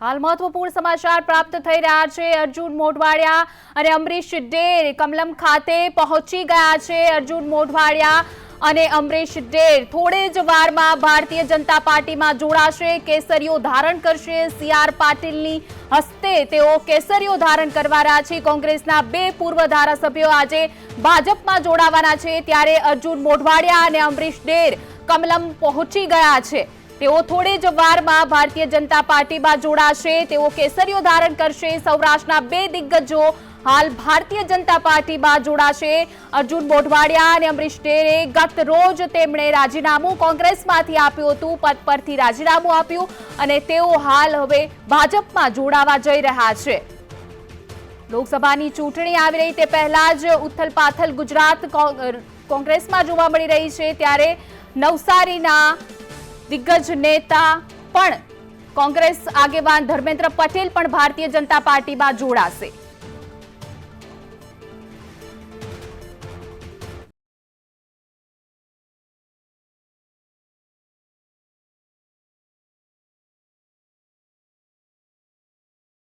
હાલ મહત્વપૂર્ણ સમાચાર પ્રાપ્ત થઈ રહ્યા છે. અર્જુન મોઢવાડિયા અને અમરીશ ડેર કમલમ ખાતે પહોંચી ગયા છે અર્જુન મોઢવાડિયા અને અમરીશ ડેર. થોડે જ વારમાં ભારતીય જનતા પાર્ટીમાં જોડાશે, કેસરીઓ ધારણ કરશે. સી આર પાટીલની હસ્તે તેઓ કેસરીઓ ધારણ કરવાના છે. કોંગ્રેસના બે પૂર્વ ધારાસભ્યો આજે ભાજપમાં જોડાવાના છે. ત્યારે અર્જુન મોઢવાડિયા અને અમરીશ ડેર કમલમ પહોંચી ગયા છે. તેઓ થોડી જ વારમાં ભારતીય જનતા પાર્ટીમાં જોડાશે. તેઓ કેસરીઓ ધારણ કરશે. સૌરાષ્ટ્રના બે દિગ્ગજો હાલ ભારતીય જનતા પાર્ટીમાં જોડાશે. અર્જુન મોઢવાડિયા અને અમરીશ ડેરે ગત રોજ તેમણે રાજીનામું કોંગ્રેસમાંથી આપ્યું હતું. પદ પરથી રાજીનામું આપ્યું અને તેઓ હાલ હવે ભાજપમાં જોડાવા જઈ રહ્યા છે. લોકસભાની ચૂંટણી આવી રહી તે પહેલા જ ઉથલપાથલ ગુજરાત કોંગ- કોંગ્રેસમાં જોવા મળી રહી છે. ત્યારે નવસારીના દિગ્ગજ નેતા પણ કોંગ્રેસ આગેવાન ધર્મેન્દ્ર પટેલ પણ ભારતીય જનતા પાર્ટીમાં જોડાશે.